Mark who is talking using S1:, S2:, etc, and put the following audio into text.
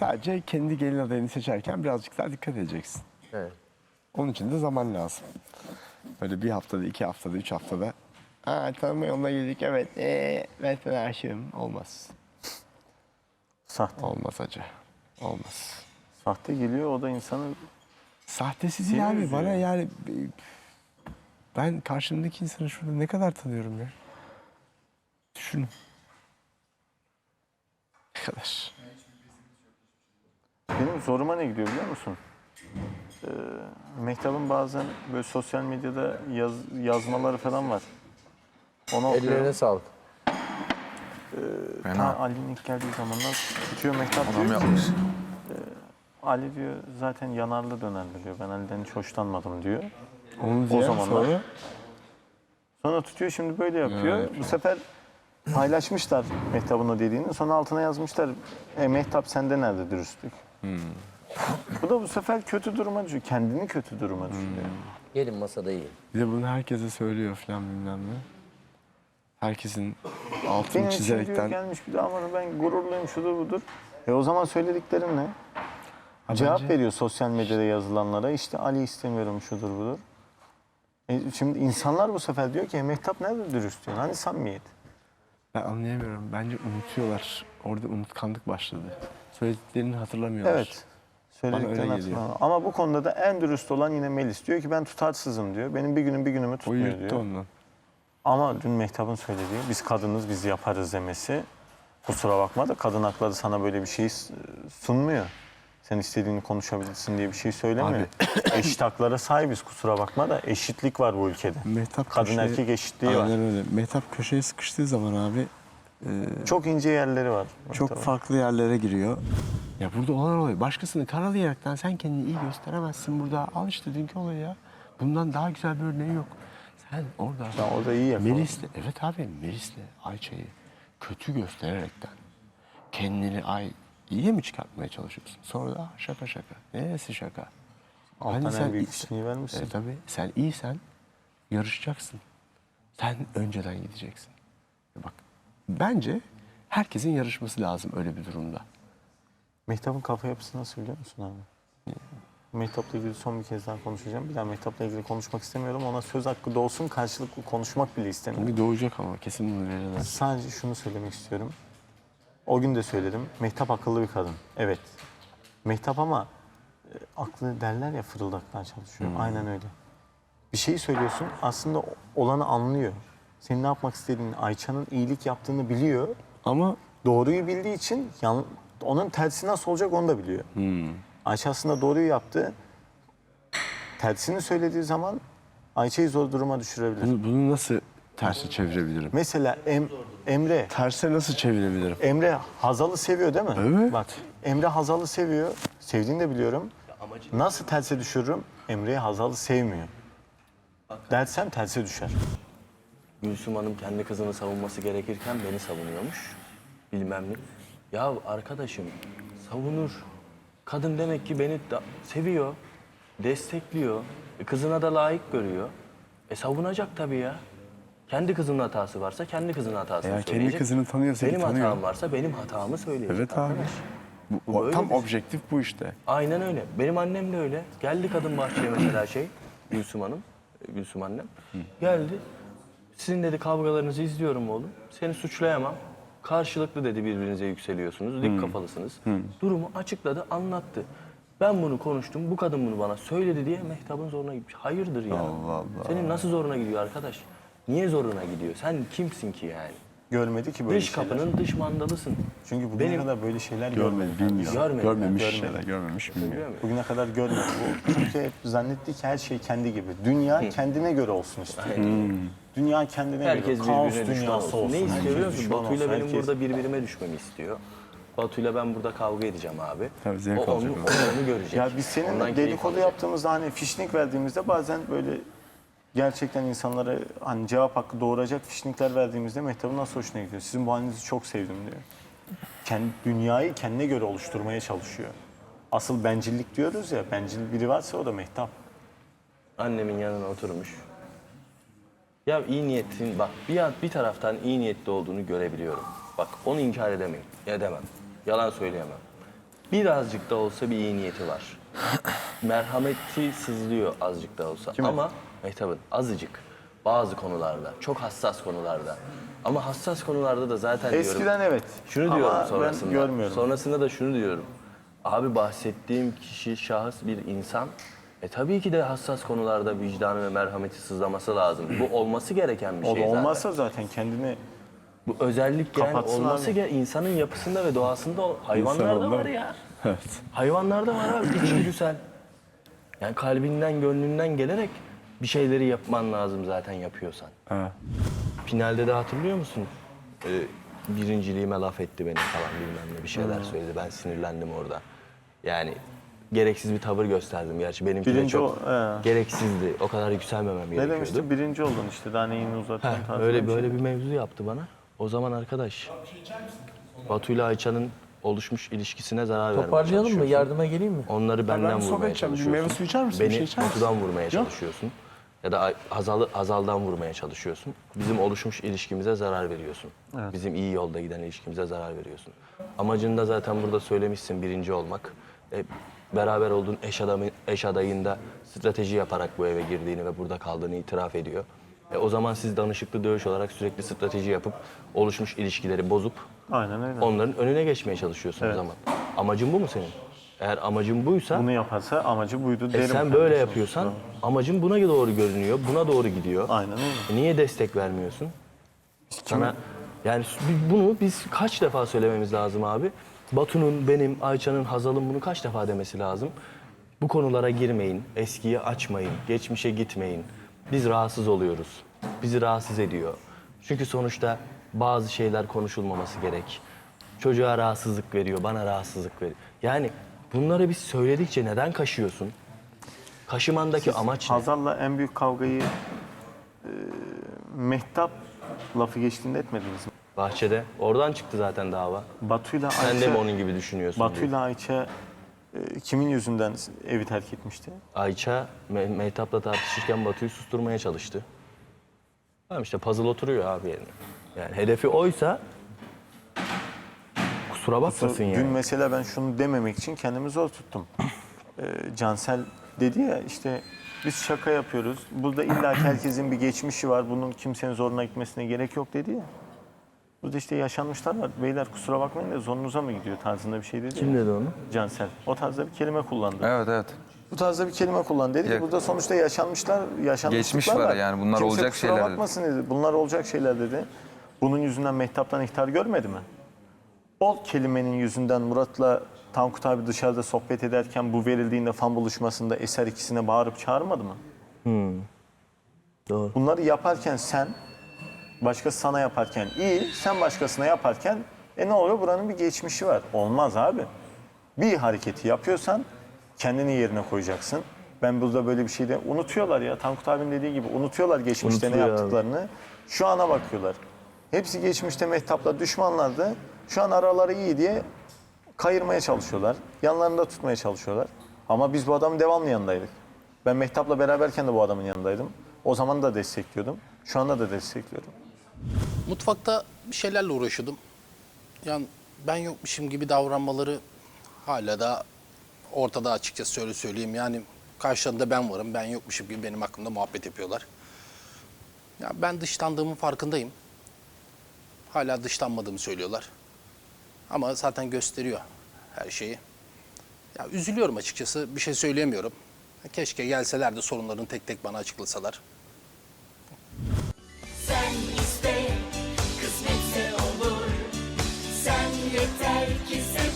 S1: Sadece kendi gelin adayını seçerken birazcık daha dikkat edeceksin.
S2: Evet.
S1: Onun için de zaman lazım. Böyle bir haftada, iki haftada, üç haftada Aa, tanıma yoluna girdik evet. Ee, ben sana aşığım. Olmaz.
S3: Sahte.
S1: Olmaz hacı. Olmaz.
S3: Sahte geliyor o da insanı
S1: Sahtesi
S3: Seni üzüyor.
S1: Bana yani ben karşımdaki insanı şurada ne kadar tanıyorum ya. Düşünün. Ne kadar.
S3: Benim zoruma ne gidiyor biliyor musun? Ee, Mehtap'ın bazen böyle sosyal medyada yaz, yazmaları falan var. Ona
S2: Ellerine
S3: okuyorum.
S2: sağlık.
S3: Ta Ali'nin ilk geldiği zamanlar tutuyor Mehtap
S4: Adam
S3: diyor ki,
S4: yapmış.
S3: Ali diyor zaten yanarlı dönerli diyor. Ben Ali'den hiç hoşlanmadım diyor.
S1: Onu
S3: O zamanlar.
S1: sonra
S3: Sonra tutuyor şimdi böyle yapıyor. Bu sefer paylaşmışlar Mehtap'ın o dediğini. Sonra altına yazmışlar. E Mehtap sende nerede dürüstlük? Bu da bu sefer kötü duruma düşüyor. Kendini kötü duruma düşürüyor.
S2: Gelin masada yiyin.
S1: bir de bunu herkese söylüyor falan bilmem ne. Herkesin altını
S3: Benim için diyor
S1: çizerekten
S3: gelmiş bir de aman ben gururluyum şudur budur. E o zaman söylediklerim ne? Cevap
S1: bence-
S3: veriyor sosyal medyada yazılanlara. İşte Ali istemiyorum şudur budur. E şimdi insanlar bu sefer diyor ki "E, Mehtap nerede dürüst diyor. Hani samimiyet?
S1: ben anlayamıyorum. Bence unutuyorlar. Orada unutkanlık başladı. Söylediklerini hatırlamıyorlar.
S3: Evet. Söylediklerini hatırlamam. Ama bu konuda da en dürüst olan yine Melis. Diyor ki ben tutarsızım diyor. Benim bir günüm bir günümü
S1: O
S3: tutmuyor diyor.
S1: ondan.
S3: Ama dün Mehtap'ın söylediği biz kadınız biz yaparız demesi kusura bakma da kadın hakları sana böyle bir şey sunmuyor. Sen istediğini konuşabilirsin diye bir şey söylemiyor. Eşit haklara sahibiz kusura bakma da eşitlik var bu ülkede.
S1: Mehtap
S3: Kadın
S1: köşeye-
S3: erkek eşitliği var.
S1: Aynen öyle. Mehtap köşeye sıkıştığı zaman abi
S3: Çok ince yerleri var.
S1: çok
S3: Mehtap'ın.
S1: farklı yerlere giriyor. Ya burada olan olay. Başkasını karalayaraktan sen kendini iyi gösteremezsin burada. Al işte dünkü olayı ya. Bundan daha güzel bir örneği yok. Sen orada...
S3: Sen orada iyi yakaladın.
S1: Melis'le, evet abi Melis'le Ayça'yı kötü göstererekten kendini ay iyiye mi çıkartmaya çalışıyorsun? Sonra da "Ah, şaka şaka. Neresi şaka?
S3: Alttan en büyük
S1: iyi-
S3: kişiliği vermişsin.
S1: E, tabii sen iyisen yarışacaksın. Sen önceden gideceksin. E Bak bence herkesin yarışması lazım öyle bir durumda.
S3: Mehtap'ın kafa yapısı nasıl biliyor musun abi? Mehtap'la ilgili son bir kez daha konuşacağım. Bir daha Mehtap'la ilgili konuşmak istemiyorum. Ona söz hakkı doğsun karşılıklı konuşmak bile istemiyorum.
S1: Bir doğacak ama kesin verirler.
S3: Sadece şunu söylemek istiyorum. O gün de söyledim. Mehtap akıllı bir kadın. Evet. Mehtap ama e, aklı derler ya fırıldaktan çalışıyor. Aynen öyle. Bir şeyi söylüyorsun aslında olanı anlıyor. Senin ne yapmak istediğini, Ayça'nın iyilik yaptığını biliyor.
S1: Ama
S3: Doğruyu bildiği için yan, onun tersi nasıl olacak onu da biliyor. Ayça aslında doğruyu yaptı. Tersini söylediği zaman Ayça'yı zor duruma düşürebilir.
S1: bunu, bunu nasıl terse çevirebilirim?
S3: Mesela Em- Emre
S1: Terse nasıl çevirebilirim?
S3: Emre Hazal'ı seviyor değil mi?
S1: Evet.
S3: Bak Emre Hazal'ı seviyor. Sevdiğini de biliyorum. Nasıl terse düşürürüm? Emre Hazal'ı sevmiyor. Dersem terse düşer.
S5: Gülsüm Hanım kendi kızını savunması gerekirken beni savunuyormuş. Bilmem ne. Ya arkadaşım savunur. Kadın demek ki beni seviyor, destekliyor. E, kızına da layık görüyor. E savunacak tabii ya. Kendi kızının hatası varsa kendi kızının hatasını
S1: Eğer kendi
S5: söyleyecek.
S1: kızını tanıyorsa ki
S5: Benim
S1: tanıyor.
S5: hatam varsa benim hatamı söyleyecek.
S1: Evet abi.
S5: arkadaş.
S1: Bu,
S5: Bu
S1: o-
S5: böyle
S1: tam
S5: bir-
S1: objektif bu işte.
S5: Aynen öyle. Benim annem de öyle. Geldi kadın bahçeye mesela şey, Gülsüm Hanım, e, Gülsüm annem. Geldi. Sizin dedi kavgalarınızı izliyorum oğlum. Seni suçlayamam. Karşılıklı dedi birbirinize yükseliyorsunuz. Dik kafalısınız. Durumu açıkladı, anlattı. Ben bunu konuştum. Bu kadın bunu bana söyledi diye Mehtap'ın zoruna gitmiş. Hayırdır ya?
S1: Allah Allah.
S5: Senin nasıl zoruna gidiyor arkadaş? Niye zoruna gidiyor? Sen kimsin ki yani?
S3: Görmedi ki böyle
S5: Dış
S3: şeyler.
S5: kapının dış mandalısın.
S3: Çünkü bugüne
S5: Benim-
S3: kadar böyle şeyler
S1: Görmedi,
S3: görmedi.
S1: bilmiyor.
S5: Görmedi,
S1: Görmemiş
S3: görmedi.
S1: şeyler, görmemiş, bilmiyor.
S5: Biliyor musun?
S3: Bugüne kadar görmedi. Bu Türkiye hep zannetti ki her şey kendi gibi. Dünya kendine göre olsun istiyor. Dünya kendine
S5: Herkes
S3: göre. Kaos
S5: birbirine düşman
S3: dünyası
S5: olsun.
S3: olsun.
S5: Ne istiyor
S3: Herkes
S5: biliyor musun?
S3: düşman
S5: Batu'yla
S3: olsun,
S5: benim
S3: herkes-
S5: burada birbirime düşmemi istiyor. Batu'yla ben burada kavga edeceğim abi.
S1: Tabii, zevk
S5: o, onu,
S1: alacak o.
S5: onu görecek.
S3: Ya biz senin
S5: Ondan keyif
S3: dedikodu
S5: alacak.
S3: yaptığımızda hani fişnik verdiğimizde bazen böyle gerçekten insanlara hani cevap hakkı doğuracak fişnikler verdiğimizde Mehtap'ın nasıl hoşuna gidiyor. Sizin bu halinizi çok sevdim diyor. Kendi, dünyayı kendine göre oluşturmaya çalışıyor. Asıl bencillik diyoruz ya, bencil biri varsa o da Mehtap.
S5: Annemin yanına oturmuş. Ya iyi niyetin bak bir, yan- bir taraftan iyi niyetli olduğunu görebiliyorum. Bak onu inkar edemeyin. Edemem. Yalan söyleyemem. birazcık da olsa bir iyi niyeti var. Merhameti sızlıyor azıcık da olsa. Ama Mehtap'ın azıcık bazı konularda, çok hassas konularda. Ama hassas konularda da zaten diyorum.
S3: Eskiden evet.
S5: Şunu
S3: Ama
S5: diyorum
S3: ben
S5: sonrasında.
S3: görmüyorum.
S5: Sonrasında da şunu diyorum. Abi bahsettiğim kişi, şahıs bir insan. E tabii ki de hassas konularda vicdanı ve merhameti sızlaması lazım. Bu olması gereken bir
S3: O
S5: şey
S3: da
S5: zaten.
S3: olmazsa zaten kendini
S5: Bu özellik yani
S3: Kapatsın
S5: olması
S3: abi.
S5: ge- insanın yapısında ve doğasında o- hayvanlarda
S1: İnsanoğlu
S5: var
S1: mu?
S5: ya.
S1: Evet.
S5: Hayvanlarda var abi içgüdüsel. Yani kalbinden, gönlünden gelerek bir şeyleri yapman lazım zaten yapıyorsan.
S1: Ha.
S5: Finalde de hatırlıyor musun? Ee, birinciliğime laf etti benim falan bilmem ne bir şeyler söyledi. Ben sinirlendim orada. Yani gereksiz bir tavır gösterdim gerçi. Benimki de
S3: Birinci
S5: çok
S3: o- he.
S5: gereksizdi. O kadar yükselmemem
S3: ne
S5: gerekiyordu.
S3: demişti? Birinci oldun işte daha neyini
S5: Heh,
S3: tarzında
S5: öyle
S3: bir şey.
S5: böyle bir mevzu yaptı bana. O zaman arkadaş Batu ile Ayça'nın oluşmuş ilişkisine zarar vermeye
S2: Toparlayalım mı?
S5: çalışıyorsun.
S2: Yardıma geleyim mi?
S5: Onları benden
S1: ben sohbet
S5: vurmaya
S1: edeceğim. Bir
S5: çalışıyorsun.
S1: meyve suyu içer misin? Bir
S5: Beni
S1: şey içer misin?
S5: Batu'dan vurmaya çalışıyorsun. Ya da Ay- Hazal'ı Hazal'dan vurmaya çalışıyorsun. Bizim oluşmuş ilişkimize zarar veriyorsun. Bizim iyi yolda giden ilişkimize zarar veriyorsun. Amacını da zaten burada söylemişsin birinci olmak. E, beraber olduğun eş, adamı, eş adayında strateji yaparak bu eve girdiğini ve burada kaldığını itiraf ediyor. E, o zaman siz danışıklı dövüş olarak sürekli strateji yapıp oluşmuş ilişkileri bozup
S3: Aynen öyle.
S5: onların önüne geçmeye çalışıyorsun o zaman. Amacın bu mu senin? Eğer amacın buysa
S3: Bunu yaparsa amacı buydu
S5: e
S3: derim.
S5: sen
S3: kardeşim.
S5: böyle yapıyorsan amacın buna doğru görünüyor, buna doğru gidiyor.
S3: Aynen öyle.
S5: E Niye destek vermiyorsun? Sana yani s- bunu biz kaç defa söylememiz lazım abi? Batu'nun, benim, Ayça'nın, Hazal'ın bunu kaç defa demesi lazım? Bu konulara girmeyin, eskiyi açmayın, geçmişe gitmeyin. Biz rahatsız oluyoruz. Bizi rahatsız ediyor. Çünkü sonuçta bazı şeyler konuşulmaması gerek. Çocuğa rahatsızlık veriyor, bana rahatsızlık veriyor. Yani bunları biz söyledikçe neden kaşıyorsun? Kaşımandaki amaç ne?
S3: Hazal'la en büyük kavgayı e, Mehtap lafı geçtiğinde etmediniz mi?
S5: Bahçede. Oradan çıktı zaten dava.
S3: Batu'yla
S5: Sen de
S3: Ayça,
S5: mi onun gibi düşünüyorsun? diye.
S3: Batu'yla Ayça e, kimin yüzünden evi terk etmişti?
S5: Ayça Me- Mehtap'la tartışırken Batu'yu susturmaya çalıştı. Tamam işte puzzle oturuyor abi yerine. Yani hedefi oysa kusura bakmasın
S3: Dün
S5: yani.
S3: mesela ben şunu dememek için kendimi zor tuttum. Ee, Cansel dedi ya işte biz şaka yapıyoruz. Burada illa ki herkesin bir geçmişi var. Bunun kimsenin zoruna gitmesine gerek yok dedi ya. Burada işte yaşanmışlar var. Beyler kusura bakmayın da zorunuza mı gidiyor tarzında bir şey dedi
S5: Kim dedi onu?
S3: Cansel. O tarzda bir kelime kullandı.
S4: Evet evet.
S3: Bu tarzda bir kelime kullandı. Dedi ki burada sonuçta yaşanmışlar, yaşanmışlıklar
S4: Geçmiş var yani, bunlar
S3: Kimse
S4: olacak
S3: kusura
S4: şeyler dedi.
S3: bakmasın dedi. Bunlar olacak şeyler dedi. Bunun yüzünden Mehtap'tan ihtar görmedi mi? O kelimenin yüzünden Murat'la Tankut abi dışarıda sohbet ederken bu verildiğinde fan buluşmasında Eser ikisine bağırıp çağırmadı mı?
S5: Doğru.
S3: Bunları yaparken sen, başkası sana yaparken iyi, sen başkasına yaparken e ne oluyor? Buranın bir geçmişi var. Olmaz abi. Bir hareketi yapıyorsan kendini yerine koyacaksın. Ben burada böyle bir şey de unutuyorlar ya. Tankut abinin dediği gibi unutuyorlar geçmişte ne
S5: Unutuluyor abi.
S3: yaptıklarını. Şu ana bakıyorlar. Hepsi geçmişte Mehtap'la düşmanlardı. Şu an araları iyi diye kayırmaya çalışıyorlar. Yanlarında tutmaya çalışıyorlar. Ama biz bu adamın devamlı yanındaydık. Ben Mehtap'la beraberken de bu adamın yanındaydım. O zaman da destekliyordum. Şu anda da destekliyorum.
S6: Mutfakta bir şeylerle uğraşıyordum. Yani ben yokmuşum gibi davranmaları hala da ortada açıkçası öyle söyleyeyim. Yani karşılarında ben varım, ben yokmuşum gibi benim hakkımda muhabbet yapıyorlar. Ya ben dışlandığımın farkındayım. Hala dışlanmadığımı söylüyorlar. Ama zaten gösteriyor her şeyi. Ya üzülüyorum açıkçası. Bir şey söyleyemiyorum. Keşke gelseler de sorunlarını tek tek bana açıklasalar.
S7: Kısmetse olur. Sen